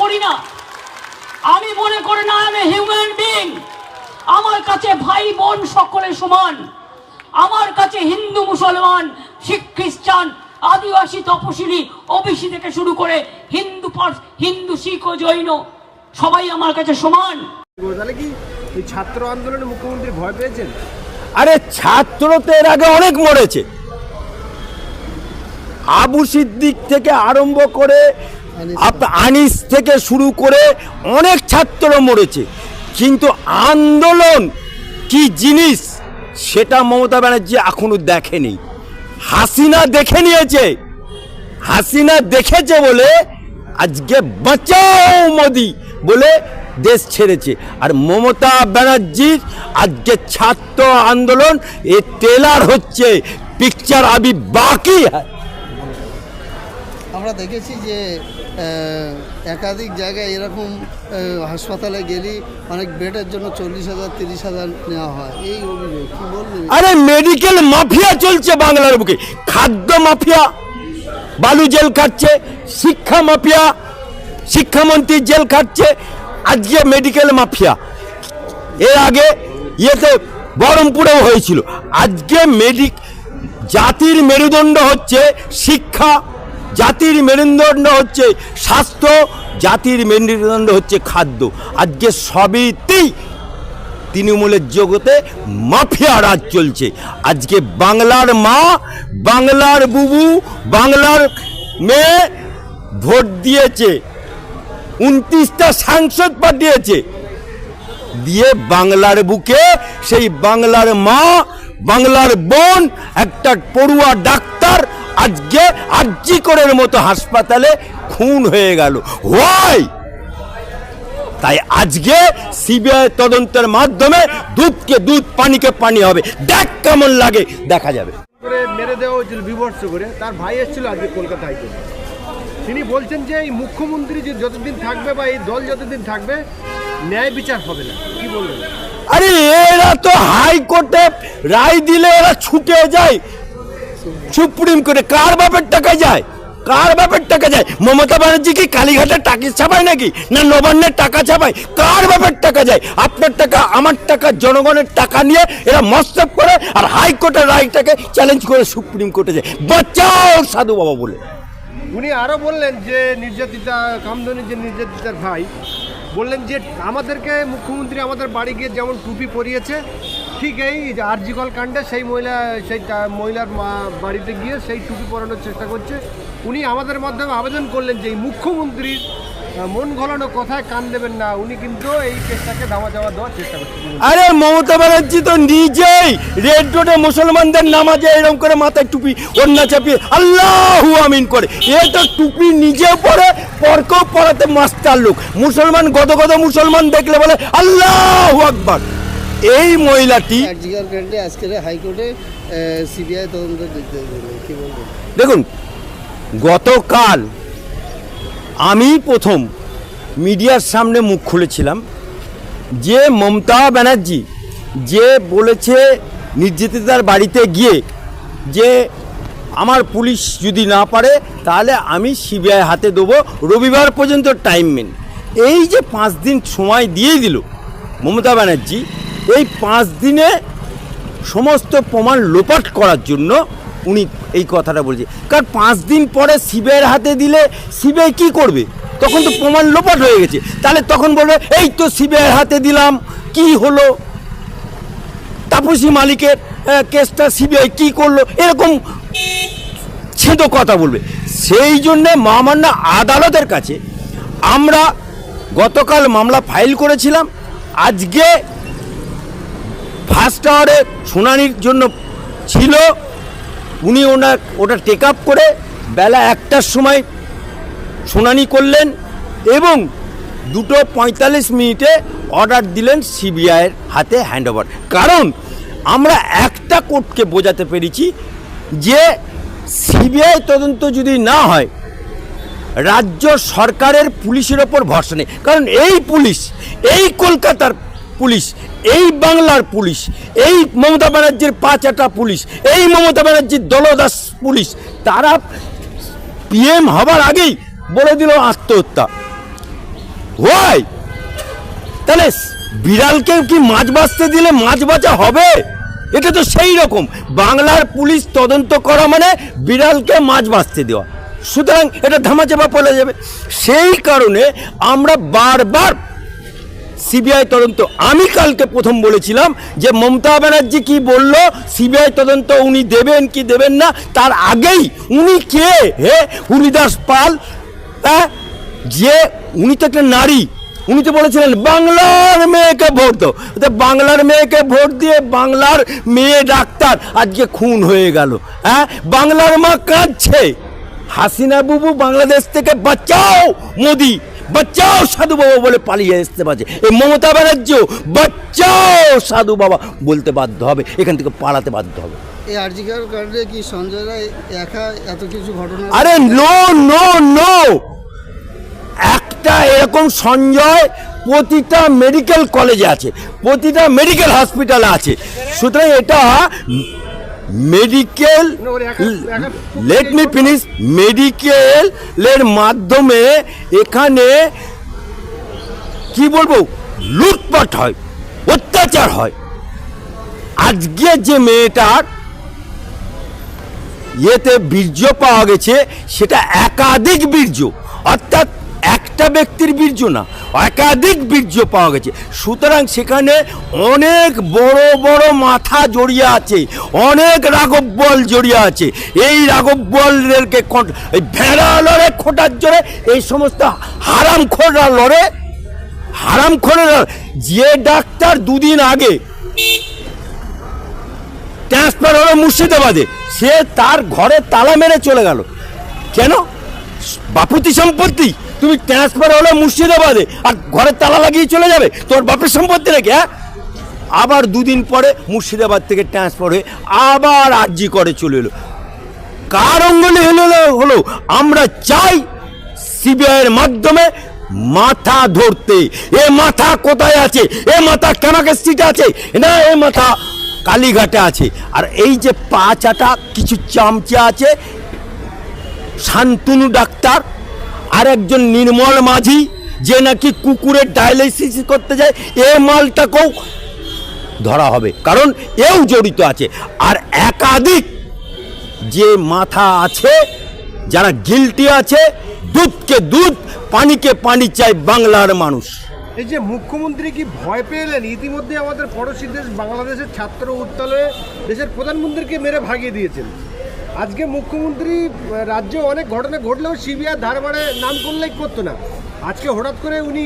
করি না। আমি মনে করি না আমি হিউম্যান বিং আমার কাছে ভাই বোন সকলে সমান। আমার কাছে হিন্দু মুসলমান শিখ খ্রিস্টান আদিবাসী তপশিলি ওবিসি থেকে শুরু করে হিন্দু হিন্দু শিখ ও জৈন সবাই আমার কাছে সমান। তাহলে কি ছাত্র আন্দোলনে মুখ্যমন্ত্রী ভয় পেয়েছেন? আরে ছাত্র তো এর আগে অনেক মরেছে। আবু সিদ্দিক থেকে আরম্ভ করে আনিস থেকে শুরু করে অনেক ছাত্র মরেছে। কিন্তু আন্দোলন কি জিনিস সেটা মমতা ব্যানার্জি এখনও দেখেনি। হাসিনা দেখে নিয়েছে। হাসিনা দেখেছে বলে আজকে বাঁচাও মোদি বলে দেশ ছেড়েছে। আর মমতা ব্যানার্জির আজকে ছাত্র আন্দোলন এ টেলার হচ্ছে। পিকচার আবি বাকি। হ্যায় আমরা দেখেছি যে একাধিক জায়গায় এরকম হাসপাতালে গেলি অনেক বেডের জন্য চল্লিশ হাজার, তিরিশ হাজার নেওয়া হয়। এই অভিযোগ, কি বলবেন আরে মেডিকেল মাফিয়া চলছে বাংলার বুকে। খাদ্য মাফিয়া বালু জেল খাচ্ছে, শিক্ষা মাফিয়া শিক্ষামন্ত্রী জেল খাচ্ছে, আজকে মেডিকেল মাফিয়া এর আগে ইয়েতে বহরমপুরেও হয়েছিল। আজকে মেডিক জাতির মেরুদণ্ড হচ্ছে শিক্ষা জাতির মেরুদণ্ড হচ্ছে স্বাস্থ্য, জাতির মেরুদণ্ড হচ্ছে খাদ্য। আজকে সবইতেই তৃণমূলের জগতে মাফিয়া রাজ চলছে। আজকে বাংলার মা, বাংলার বুবু, বাংলার মেয়ে ভোট দিয়েছে। উনত্রিশটা সাংসদ পাঠিয়েছে। দিয়ে বাংলার বুকে সেই বাংলার মা, বাংলার বোন একটা পড়ুয়া ডাক্তার আজকে আর্জিকরের মতো হাসপাতালে খুন হয়ে গেল। হোয়াই তাই আজকে সিবিআই তদন্তের মাধ্যমে দুধকে দুধ পানিকে পানি হবে। দেখ কেমন লাগে দেখা যাবে। মেরে দেওয়া হয়েছিল বিভৎস করে তার ভাই এসেছিল আজকে কলকাতা হাইকোর্টে। তিনি বলছেন যে এই মুখ্যমন্ত্রী যে যতদিন থাকবে বা এই দল যতদিন থাকবে ন্যায় বিচার হবে না। কি বলবেন আরে এরা তো হাইকোর্টে রায় দিলে এরা ছুটে যায়। সুপ্রিম কোর্টে কার বাপের টাকা যায়? কার বাপের টাকা যায়? মমতা ব্যানার্জি কি কালীঘাটের টাকা ছাপায় নাকি? না নবান্নের টাকা ছাপায়? কার বাপের টাকা যায়? আপনার টাকা, আমার টাকা, জনগণের টাকা নিয়ে এরা মস্তব করে আর হাইকোর্টের রায়টাকে চ্যালেঞ্জ করে সুপ্রিম কোর্টে যায়। বাঁচাও সাধু বাবা বলে। উনি আরও বললেন যে নির্যাতিতা, কামদনি যে নির্যাতিতার ভাই, বললেন যে আমাদেরকে মুখ্যমন্ত্রী আমাদের বাড়ি গিয়ে যেমন টুপি পরিয়েছে ঠিক এই আরজিকল কাণ্ডে সেই মহিলা, সেই মহিলার বাড়িতে গিয়ে সেই টুপি পরানোর চেষ্টা করছে। উনি আমাদের মাধ্যমে আবেদন করলেন যে এই মুখ্যমন্ত্রীর মন গলানো কথায় কান দেবেন না। উনি কিন্তু এই কেসটাকে ধামা চাওয়া দেওয়ার চেষ্টা করছেন। আরে মমতা ব্যানার্জি তো নিজেই রেড রোডে মুসলমানদের নামাজে এরকম করে মাথায় টুপি অন্য চাপিয়ে আল্লাহু আমিন করে। এ তো টুপি নিজে পরে পরকেও পরাতে মাস্টার লোক। মুসলমান গদ গদ মুসলমান দেখলে বলে আল্লাহু আকবার। এই মহিলাটি হাইকোর্টে সিবিআই তদন্ত দেখুন গতকাল আমি প্রথম মিডিয়ার সামনে মুখ খুলেছিলাম যে মমতা ব্যানার্জি যে বলেছে নির্যাতিতার বাড়িতে গিয়ে যে আমার পুলিশ যদি না পারে তাহলে আমি সিবিআই হাতে দেবো। রবিবার পর্যন্ত টাইম মেন। এই যে পাঁচ দিন সময় দিয়ে দিল মমতা ব্যানার্জি এই পাঁচ দিনে সমস্ত প্রমাণ লোপাট করার জন্য উনি এই কথাটা বলছে। কারণ পাঁচ দিন পরে শিবের হাতে দিলে সিবিআই কি করবে? তখন তো প্রমাণ লোপাট হয়ে গেছে। তাহলে তখন বলবে, এই তো শিবের হাতে দিলাম, কি হলো? তাপসী মালিকের কেসটা সিবিআই কি করল? এরকম ছেদ কথা বলবে। সেই জন্যে মহামান্য আদালতের কাছে আমরা গতকাল মামলা ফাইল করেছিলাম। আজকে ফার্স্ট আওয়ারে শুনানির জন্য ছিল। উনি ওনার ওটা টেক আপ করে বেলা একটার সময় শুনানি করলেন এবং দুটো পঁয়তাল্লিশ মিনিটে অর্ডার দিলেন সিবিআইয়ের হাতে হ্যান্ড ওভার কারণ আমরা একটা কোর্টকে বোঝাতে পেরেছি যে সিবিআই তদন্ত যদি না হয়, রাজ্য সরকারের পুলিশের ওপর ভরসা নেই। কারণ এই পুলিশ, এই কলকাতার পুলিশ, এই বাংলার পুলিশ, এই মমতা ব্যানার্জির পাঁচাটা পুলিশ, এই মমতা ব্যানার্জির দলদাস পুলিশ, তারা পিএম হবার আগেই বলে দিল আত্মহত্যা। হয় তাহলে বিড়ালকে কি মাছ বাঁচতে দিলে মাছ বাঁচা হবে? এটা তো সেই রকম। বাংলার পুলিশ তদন্ত করা মানে বিড়ালকে মাছ বাঁচতে দেওয়া। সুতরাং এটা ধামাচাপা পড়ে যাবে। সেই কারণে আমরা বারবার সিবিআই তদন্ত। আমি কালকে প্রথম বলেছিলাম যে মমতা ব্যানার্জি কি বলল, সিবিআই তদন্ত উনি দেবেন কি দেবেন না, তার আগেই উনি কে? হে, হরিদাস পাল হ্যাঁ? যে উনি তো একটা নারী। উনি তো বলেছিলেন, বাংলার মেয়েকে ভোট দাও। তো বাংলার মেয়েকে ভোট দিয়ে বাংলার মেয়ে ডাক্তার। আজকে খুন হয়ে গেল হ্যাঁ? বাংলার মা কাঁদছে। হাসিনা বুবু, বাংলাদেশ থেকে বাঁচাও, মোদি। বাচ্চাও সাধু বাবা বলে পালিয়ে আসতে পারছে এই মমতা ব্যানার্জিও বাচ্চাও সাধু বাবা বলতে বাধ্য হবে এখান থেকে পালাতে বাধ্য হবে। এই আর্জিকার কাণ্ডে কি সঞ্জয় রায় একা এত কিছু ঘটনা? আরে নো নো নো একটা এরকম সঞ্জয় প্রতিটা মেডিকেল কলেজে আছে প্রতিটা মেডিকেল হসপিটালে আছে। সুতরাং এটা মেডিকেল লেট মি ফিনিশ মেডিকেলের মাধ্যমে এখানে কি বলব? লুটপাট হয় অত্যাচার হয়। আজকে যে মেয়েটার ইয়েতে বীর্য পাওয়া গেছে সেটা একাধিক বীর্য অর্থাৎ একটা ব্যক্তির বীর্য না, একাধিক বীর্য পাওয়া গেছে। সুতরাং সেখানে অনেক বড় বড় মাথা জড়িয়ে আছে, অনেক রাঘব বল জড়িয়ে আছে। এই রাঘব বলদেরকে এই ভেড়া লড়ে, খোটার জোরে, এই সমস্ত হারাম খোরা লড়ে। হারাম খোরের যে ডাক্তার দুদিন আগে ট্রান্সফার হলো মুর্শিদাবাদে, সে তার ঘরে তালা মেরে চলে গেল। কেন? বাপুতি সম্পত্তি? তুমি ট্রান্সফার হলো মুর্শিদাবাদে আর ঘরে তালা লাগিয়ে চলে যাবে? তোর বাপের সম্পত্তি নাকি হ্যাঁ? আবার দুদিন পরে মুর্শিদাবাদ থেকে ট্রান্সফার হয়ে আবার আর্জি করে চলে এলো। কার অঙ্গলে হলো হলো? আমরা চাই সিবিআইয়ের মাধ্যমে মাথা ধরতে। এ মাথা কোথায় আছে? এ মাথা কেনাকে সিটে আছে? না, এ মাথা কালীঘাটে আছে। আর এই যে পা চাটা কিছু চামচা আছে শান্তনু ডাক্তার আর একজন নির্মল মাঝি, যে নাকি কুকুরের ডায়ালিসিস করতে যায়, এ মালটাকেও ধরা হবে। কারণ এও জড়িত আছে। আর একাধিক যে মাথা আছে, যারা গিলটি আছে, দুধকে দুধ, পানিকে পানি চাই বাংলার মানুষ। এই যে মুখ্যমন্ত্রী কি ভয় পেলেন ইতিমধ্যে আমাদের পড়োশী দেশ বাংলাদেশের ছাত্র উত্তালে দেশের প্রধানমন্ত্রীকে মেরে ভাগিয়ে দিয়েছেন। আজকে মুখ্যমন্ত্রী রাজ্যে অনেক ঘটনা ঘটলেও সিবিআই ধারবারে নাম করলেই করতো না। আজকে হঠাৎ করে উনি